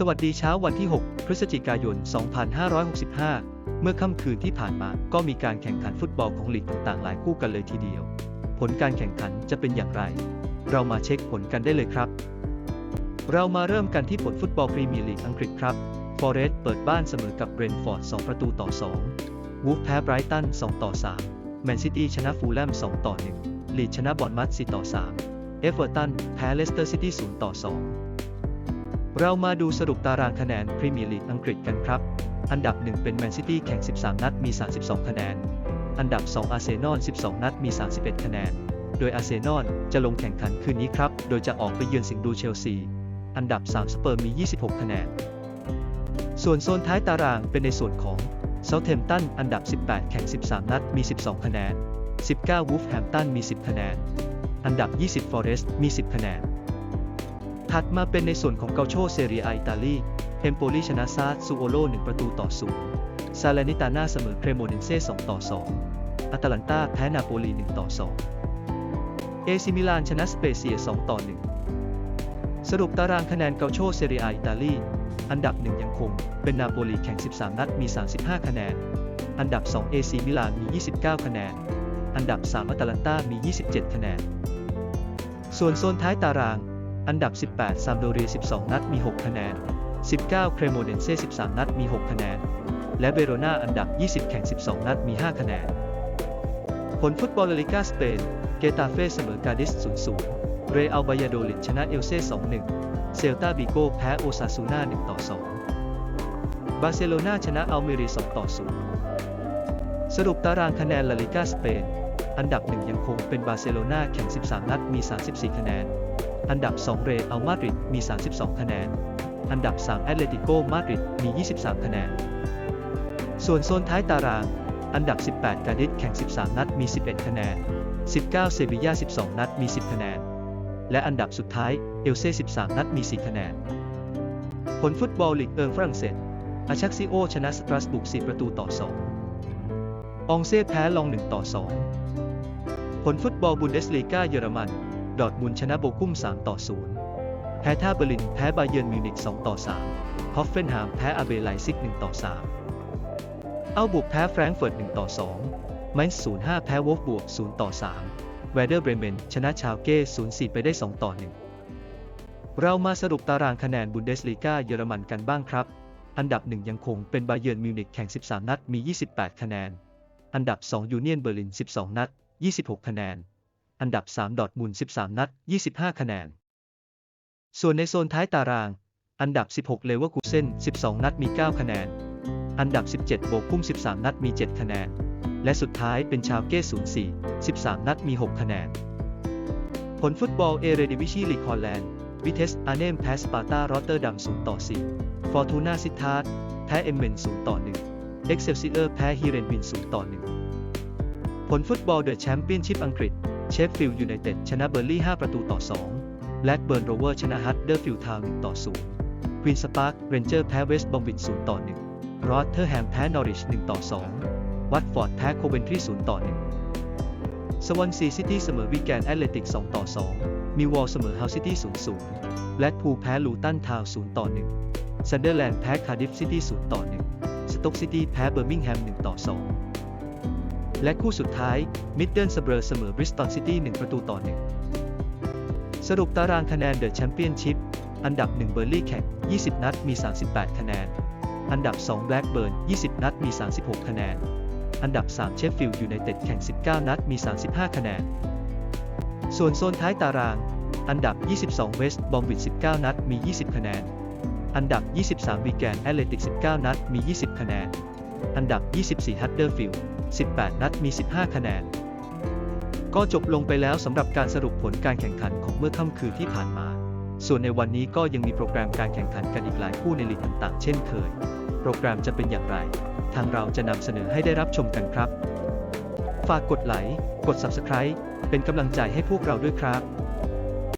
สวัสดีเช้าวันที่ 6 พฤศจิกายน 2565 เมื่อค่ำคืนที่ผ่านมาก็มีการแข่งขันฟุตบอลของลีกต่างๆ หลายคู่กันเลยทีเดียว ผลการแข่งขันจะเป็นอย่างไร เรามาเช็คผลกันได้เลยครับ เรามาเริ่มกันที่ผลฟุตบอลพรีเมียร์ลีกอังกฤษครับ ฟอเรสต์เปิดบ้านเสมอกับเบรนท์ฟอร์ด 2 ประตูต่อ 2 วูฟแพ้ไบรตัน 2 ต่อ 3 แมนซิตี้ชนะฟูลแลม 2 ต่อ 1 ลีดชนะบอร์นมัธ4ต่อ 3 เอฟเวอร์ตันแพ้เลสเตอร์ซิตี้ 0 ต่อ 2 เรามาดูสรุปตารางคะแนนพรีเมียร์ลีกอังกฤษกันครับ อันดับ 1 เป็นแมนซิตี้แข่ง 13 นัดมี 32 คะแนน อันดับ 2 อาร์เซนอล 12 นัดมี 31 คะแนน โดยอาร์เซนอลจะลงแข่งขันคืนนี้ครับ โดยจะออกไปเยือนสิงห์ดูเชลซี อันดับ 3 สเปอร์มี 26 คะแนน ส่วนโซนท้ายตารางเป็นในส่วนของเซาท์เทมตันอันดับ 18 แข่ง 13 นัดมี 12 คะแนน 19 วูฟแฮมตันมี 10 คะแนน อันดับ 20 ฟอเรสต์มี 10 คะแนน ถัดมาเป็นในส่วนของเกาโชเซเรียอิตาลีเอมโปลีชนะซาซูโอโล1ประตูต่อ0ซาเลนิตาน่าเสมอเครโมเนนเซ่2ต่อ2อัตแลนตาแพ้นาโปลี1ต่อ2เอซิมิลานชนะสเปเซีย2ต่อ1สรุปตารางคะแนนเกาโชเซเรียอิตาลีอันดับ 1 ยังคง เป็นนาโปลีแข่ง 13 นัดมี 35 คะแนน อันดับ 2 เอซิมิลานมี 29 คะแนน อันดับ 3 อัตแลนตามี 27 คะแนน ส่วนโซนท้ายตาราง อันดับ 18 ซามโดเรีย 12 นัดมี 6 คะแนน 19 เครโมเดนเซ่ 13 นัดมี 6 คะแนน และเบโรนาอันดับ 20 แข่ง 12 นัดมี 5 คะแนน ผลฟุตบอลลาลิกาสเปน เกตาเฟ่เสมอกาดิส 0-0 เรอัลบายาโดลิดชนะเอลเซ่ 2-1 เซลตาบิโกแพ้โอซาซูนา1-2 บาร์เซโลนาชนะอัลเมรี 2-0 สรุปตารางคะแนนลาลิกาสเปน อันดับ 1 ยังคงเป็นบาร์เซโลนาแข่ง 13 นัดมี 34 คะแนน อันดับ 2 เรอัลมาดริดมี 32 คะแนน อันดับ 3 แอตเลติโกมาดริดมี 23 คะแนน ส่วนโซนท้ายตาราง อันดับ 18 กาดิสแข่ง 13 นัดมี 11 คะแนน 19 เซบียา12 นัดมี 10 คะแนน และอันดับสุดท้ายเอลเซ่13 นัดมี 4 คะแนน ผลฟุตบอลลีกเอิงฝรั่งเศส อาชักซิโอชนะสตราสบุก 4 ประตูต่อ2องเซ่แพ้ลอง 1 ต่อ 2 ผลฟุตบอลบุนเดสลีกาเยอรมัน ดอร์ทมุนชนะโบกุ้ม 3 ต่อ 0 แพ้ท่าเบอร์ลิน แพ้บาเยิร์นมิวนิก2 ต่อ 3 ฮอฟเฟนไฮม์แพ้อาเบไลซิก 1 ต่อ 3 เอาบุกแพ้แฟรงก์เฟิร์ต 1 ต่อ 2 ไมซ์05 แพ้วอฟบวก 0 ต่อ 3 แวเดอร์เบรเมน ชนะชาวเก้ 0-4 ไปได้ 2 ต่อ 1 เรามาสรุปตารางคะแนนบุนเดสลีกาเยอรมันกันบ้างครับ อันดับ 1 ยังคงเป็นบาเยิร์นมิวนิกแข่ง 13 นัด มี 28 คะแนน อันดับ 2 ยูเนียนเบอร์ลิน 12 นัด 26 คะแนน อันดับ 3 ดอทมุน 13 นัด 25 คะแนน ส่วนในโซนท้ายตาราง อันดับ 16 เลเวอร์คูเซน12 นัดมี 9 คะแนน อันดับ 17 โบกุ้ม 13 นัดมี 7 คะแนน และสุดท้ายเป็นชาวเก้04 13 นัดมี 6 คะแนน ผลฟุตบอลเอเรดิวิชีลีกฮอลแลนด์วิเทสอาเนมแพ้สปาร์ตารอตเตอร์ดัม0ต่อ 4 ฟอร์ตูนาซิทาร์แพ้เอมเมน0ต่อ 1 เอ็กเซลซิเออร์แพ้ฮีเรนวิน0ต่อ 1 ผลฟุตบอลเดอะแชมเปี้ยนชิพอังกฤษ เชฟฟิลด์ยูไนเต็ดชนะเบอร์ลี่ 5 ประตูต่อ 2 แบล็กเบิร์นโรเวอร์ชนะฮัตเดอร์ฟิลด์ทาวน์1ต่อ 0 ควีนสปาร์คเรนเจอร์แพ้เวสต์บอมวิช0ต่อ 1 รอตเทอร์แฮมแพ้นอริช 1 ต่อ 2 วัตฟอร์ดแพ้โคเวนทรี 0 ต่อ 1 สวอนซีซิตี้เสมอวิแกนแอตเลติก 2 ต่อ 2มิวอลเสมอเฮาซิตี้ 0-0แบล็กพูลแพ้ลูตันทาวน์ 0 ต่อ 1 ซันเดอร์แลนด์แพ้คาร์ดิฟซิตี้ 0 ต่อ 1 สต็อกซิตี้แพ้เบอร์มิงแฮม 1 ต่อ 2 และคู่สุดท้ายมิดเดิลสเบอร์เสมอบริสตันซิตี้1ประตูต่อ1สรุปตารางคะแนนเดอะแชมเปี้ยนชิพอันดับ 1 เบอร์ลี่แข่ง 20 นัดมี 38 คะแนน อันดับ 2 แบล็กเบิร์น 20 นัดมี 36 คะแนน อันดับ 3 เชฟฟิลด์ยูไนเต็ดแข่ง 19 นัดมี 35 คะแนน ส่วนโซนท้ายตาราง อันดับ 22 เวสต์บอมวิด19 นัดมี 20 คะแนน อันดับ 23 วีแกนแอตเลติก 19 นัดมี 20 คะแนน อันดับ 24 ฮัตเดอร์ฟิลด์ 18 นัดมี 15 คะแนน ก็จบลงไปแล้วสำหรับการสรุปผลการแข่งขันของเมื่อค่ำคืนที่ผ่านมา ส่วนในวันนี้ก็ยังมีโปรแกรมการแข่งขันกันอีกหลายคู่ในลีกต่างๆ เช่นเคย โปรแกรมจะเป็นอย่างไร ทางเราจะนำเสนอให้ได้รับชมกันครับ ฝากกดไลค์ กด Subscribe เป็นกำลังใจให้พวกเราด้วยครับ